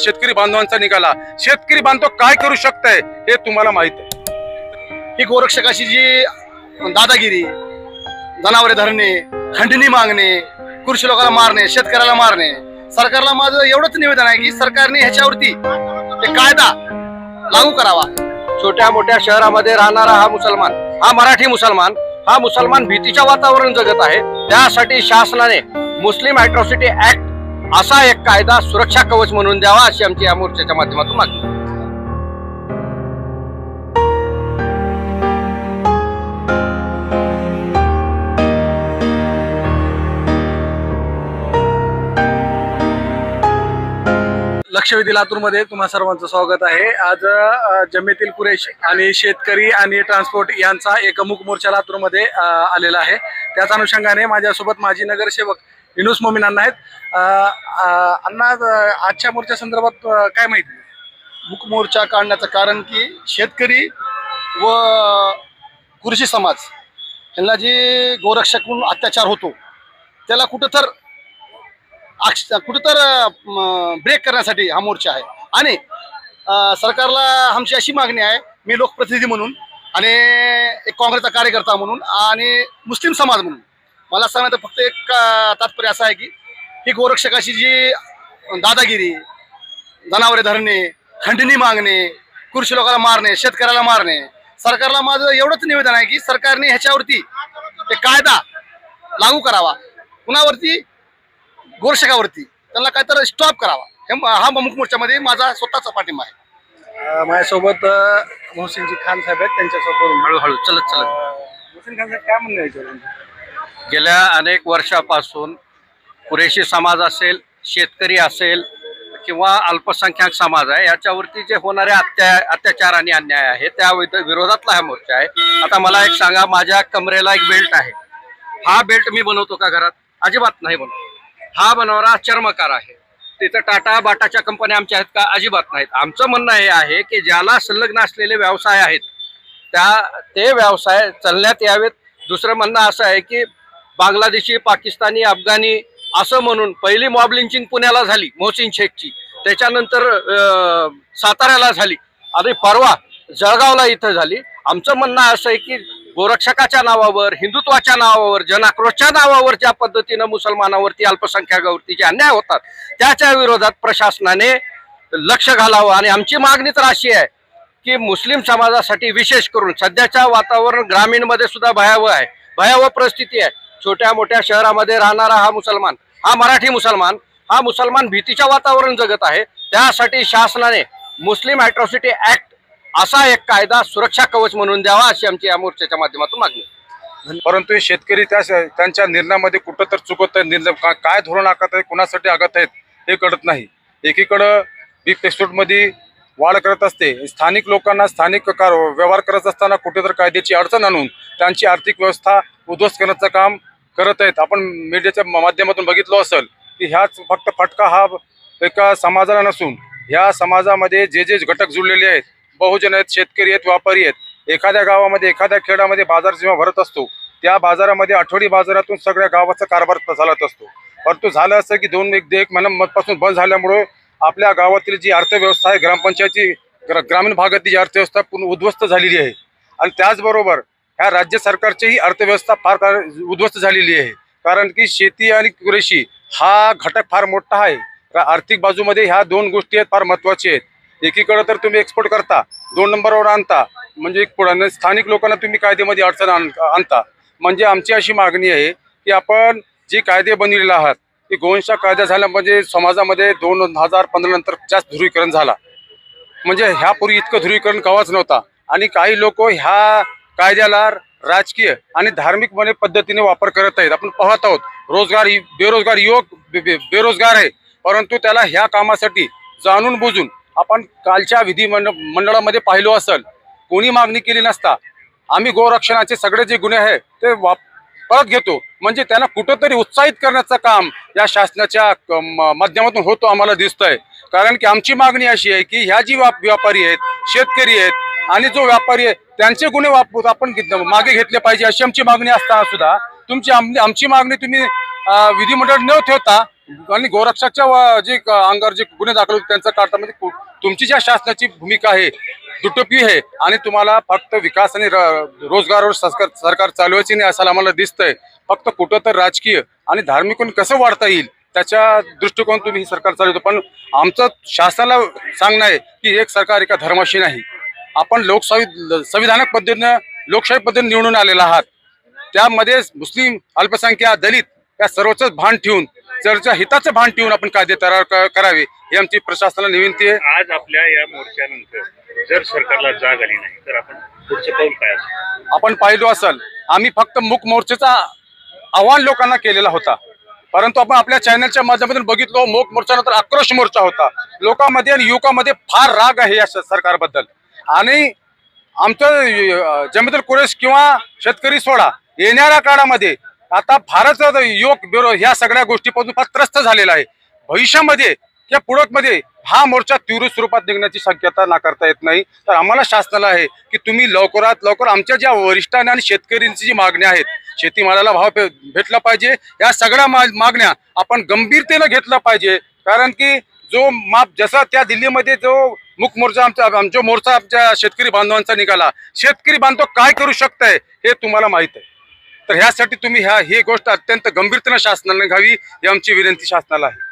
शेतकरी बांधवांचा निघाला शेतकरी बांधव काय करू शकताय हे तुम्हाला माहीत आहे. ही गोरक्षकाची जी दादागिरी जनावरे धरणे खंडणी मागणे कृषी लोकांना मारणे शेतकऱ्याला मारणे सरकारला माझं एवढंच निवेदन आहे की सरकारने ह्याच्यावरती एक कायदा लागू करावा. छोट्या मोठ्या शहरामध्ये राहणारा हा मुसलमान हा मराठी मुसलमान हा मुसलमान भीतीच्या वातावरण जगत आहे. त्यासाठी शासनाने मुस्लिम अॅट्रॉसिटी ऍक्ट असा एक कायदा सुरक्षा कवच म्हणून द्यावा अशी आमची या मोर्चाच्या माध्यमातून मागणी. लक्षवेधी लातूरमध्ये तुम्हा सर्वांचं स्वागत आहे. आज जमेतील कुरेश आणि शेतकरी आणि ट्रान्सपोर्ट यांचा एक अमुक मोर्चा लातूरमध्ये आलेला आहे. त्याच अनुषंगाने माझ्यासोबत माजी नगरसेवक युनुस मोमीन अण्णा आहेत. अण्णा आजच्या मोर्चा संदर्भात काय माहिती? मुख मोर्चा काढण्याचं कारण की शेतकरी व कृषी समाज यांना जी गोरक्षकून अत्याचार होतो त्याला कुठं तर अक्ष- कुठं तर ब्रेक करण्यासाठी हा मोर्चा आहे. आणि सरकारला आमची अशी मागणी आहे मी लोकप्रतिनिधी म्हणून आणि एक काँग्रेसचा कार्यकर्ता म्हणून आणि मुस्लिम समाज म्हणून. मला सांगण्याचं फक्त एक तात्पर्य असं आहे की ही गोरक्षकाची जी दादागिरी जनावरे धरणे खंडणी मागणे कृषी लोकांना मारणे शेतकऱ्याला मारणे सरकारला माझं एवढंच निवेदन आहे की सरकारने ह्याच्यावरती एक कायदा लागू करावा. कुणावरती? गोरक्षकावरती. त्यांना काय तर स्टॉप करावा. हे हा प्रमुख मोर्चामध्ये माझा स्वतःचा पाठिंबा आहे. माझ्यासोबत मोहसिनजी खान साहेब आहेत त्यांच्यासोबत. हळूहळू चलत चलत. मोहसिन खान साहेब काय म्हणणं? गेल्या अनेक वर्षापासून कुरेशी समाज असेल शेतकरी असेल किंवा अल्पसंख्याक समाज आहे याच्यावरती जे होणारे अत्या अत्याचार आणि अन्याय आहे त्या विरोधातला हा मोर्चा आहे. आता मला एक सांगा माझ्या कमरेला एक बेल्ट आहे. हा बेल्ट मी बनवतो का घरात? अजिबात नाही बनवतो. हा बनवणारा चर्मकार आहे. तिथं टाटा बाटाच्या कंपन्या आमच्या आहेत का? अजिबात नाहीत. आमचं म्हणणं हे आहे की ज्याला संलग्न असलेले व्यवसाय आहेत त्या ते व्यवसाय चालण्यात यावेत. दुसरं म्हणणं असं आहे की बांगलादेशी पाकिस्तानी अफगाणी असं म्हणून पहिली मॉब लिंचिंग पुण्याला झाली मोहसिन शेखची. त्याच्यानंतर साताऱ्याला झाली. आणि परवा जळगावला इथं झाली. आमचं म्हणणं असं आहे की गोरक्षकाच्या नावावर हिंदुत्वाच्या नावावर जनाक्रोशच्या नावावर ज्या पद्धतीनं मुसलमानावरती अल्पसंख्याकावरती जे अन्याय होतात त्याच्या विरोधात प्रशासनाने लक्ष घालावं. आणि आमची मागणी तर अशी आहे की मुस्लिम समाजासाठी विशेष करून सध्याच्या वातावरण ग्रामीणमध्ये सुद्धा भयावह आहे. भयावह परिस्थिती आहे. छोट्या मोठ्या शहरामध्ये राहणारा हा मुसलमान हा मराठी मुसलमान हा मुसलमान भीतीच्या वातावरण जगत आहे. त्यासाठी शासनाने मुस्लिम अॅट्रॉसिटी ऍक्ट असा एक कायदा सुरक्षा कवच म्हणून द्यावा अशी आमची या मोर्चाच्या माध्यमातून मागणी आहे. परंतु हे शेतकरी त्या त्यांच्या निर्णयामध्ये कुठं तर चुकत आहे निर्णय का- काय धोरण आखत आहे कुणासाठी आगत आहेत हे कळत नाही. एकीकडं बिग एक्सपोर्टमध्ये वाढ करत असते स्थानिक लोकांना स्थानिक कार व्यवहार करत असताना कुठेतरी कायद्याची अडचण आणून त्यांची आर्थिक व्यवस्था उद्ध्वस्त करण्याचं काम करत आहेत. आपण मीडियाच्या माध्यमातून बघितलो असेल की ह्याच फक्त फटका हा एका समाजाला नसून ह्या समाजामध्ये जे जे घटक जुळलेले आहेत बहुजन आहेत शेतकरी आहेत व्यापारी आहेत एखाद्या गावामध्ये एखाद्या खेड्यामध्ये बाजार जेव्हा भरत असतो त्या बाजारामध्ये आठवडी बाजारातून सगळ्या गावाचा कारभार चालत असतो. परंतु झालं असं की दोन एक एक महिन्यापासून बंद झाल्यामुळे आपल्या गावातील जी अर्थव्यवस्था आहे ग्रामपंचायतची ग्रामीण भागातली जी अर्थव्यवस्था पूर्ण उद्ध्वस्त झालेली आहे. आणि त्याचबरोबर ह्या राज्य सरकारचीही अर्थव्यवस्था फार उद्ध्वस्त झालेली आहे. कारण की शेती आणि कृषी हा घटक फार मोठा आहे. आर्थिक बाजूमध्ये ह्या दोन गोष्टी आहेत फार महत्त्वाच्या आहेत. एकीकडं तर तुम्ही एक्सपोर्ट करता दोन नंबरवर आणता. म्हणजे पुढे पुढं स्थानिक लोकांना तुम्ही कायद्यामध्ये अडचण आण आणता. म्हणजे आमची अशी मागणी आहे की आपण जे कायदे बनविलेले आहात की गोवंशा कायदा झाला म्हणजे समाजामध्ये दोन हजार पंधरा नंतर जास्त ध्रुवीकरण झाला. म्हणजे ह्यापूर्वी इतकं ध्रुवीकरण कवाच नव्हता. आणि काही लोक ह्या कायद्याला राजकीय आणि धार्मिक पद्धतीने वापर करत आहेत. आपण पाहत आहोत रोजगार बेरोजगार युवक बे- बे- बेरोजगार आहे. परंतु त्याला ह्या कामासाठी जाणून बुजून आपण कालच्या विधी मंडळामध्ये पाहिलो असेल कोणी मागणी केली नसता. आम्ही गोरक्षणाचे सगळे जे गुन्हे आहे ते वाप परत घेतो. म्हणजे त्यांना कुठंतरी उत्साहित करण्याचं काम या शासनाच्या माध्यमातून होतो आम्हाला दिसतंय. कारण की आमची मागणी अशी आहे की ह्या जी व्यापारी आहेत शेतकरी आहेत आणि जो व्यापारी आहे त्यांचे गुन्हे वापर आपण घेत- मागे घेतले पाहिजे अशी आमची मागणी असताना सुद्धा. तुमची आमची मागणी तुम्ही विधिमंडळ न ठेवता आणि गोरक्षाच्या जे अंगावर जे गुन्हे दाखल होते त्यांचा काढता म्हणजे कु- तुमची ज्या शासनाची भूमिका आहे दुटपी आहे आणि तुम्हाला फक्त विकास आणि र- रोजगारावर सरकार सरकार चालवायची नाही असं आम्हाला दिसतंय. फक्त कुठं तर राजकीय आणि धार्मिक कसं वाढता येईल त्याच्या दृष्टिकोन तुम्ही हे सरकार चालवतो. पण आमचं शासनाला सांगणं आहे की एक सरकार एका धर्माशी नाही. आपण लोकशाही संविधानक पद्धतीनं लोकशाही पद्धतीने निवडून आलेला आहात. त्यामध्ये मुस्लिम अल्पसंख्या दलित या सर्वच भान ठेवून चर्चा हिताचं भान ठेवून आपण कायदे तयार करावे ही आमची प्रशासनाला विनंती आहे. आज आपल्या या मोर्चानंतर जर सरकारला जाग आली नाही तर आपण पुढचं पाऊल काय आपण पाहिलो असेल आम्ही फक्त मूक मोर्चाचा आव्हान लोकांना केलेला होता. परंतु आपण आपल्या चॅनलच्या माध्यमातून बघितलो मूक मोर्चानंतर आक्रोश मोर्चा होता. लोकांमध्ये आणि युवकांमध्ये फार राग आहे या सरकारबद्दल. आणि आमचं जमीदुल कुरेश किंवा शेतकरी सोडा येणाऱ्या काळामध्ये आता भारत योग ब्युरो ह्या सगळ्या गोष्टीपासून फार त्रस्त झालेला आहे. भविष्यामध्ये या पुढकमध्ये हा मोर्चा तीव्र स्वरूपात निघण्याची शक्यता नाकारता येत नाही. तर आम्हाला शासनाला आहे की तुम्ही लवकरात लवकर आमच्या ज्या वरिष्ठांना आणि शेतकऱ्यांची जी मागण्या आहेत शेतीमालाला भाव भेटला पाहिजे. या सगळ्या मा- मागण्या आपण गंभीरतेनं घेतलं पाहिजे. कारण की जो माप जसा त्या दिल्लीमध्ये जो मुख मोर्चा आमचा आमचा मोर्चा आमच्या शेतकरी बांधवांचा निघाला शेतकरी बांधव काय करू शकत हे तुम्हाला माहीत आहे. तर ह्यासाठी तुम्ही ह्या ही गोष्ट अत्यंत गंभीरतेनं शासनाने घ्यावी ही आमची विनंती शासनाला आहे.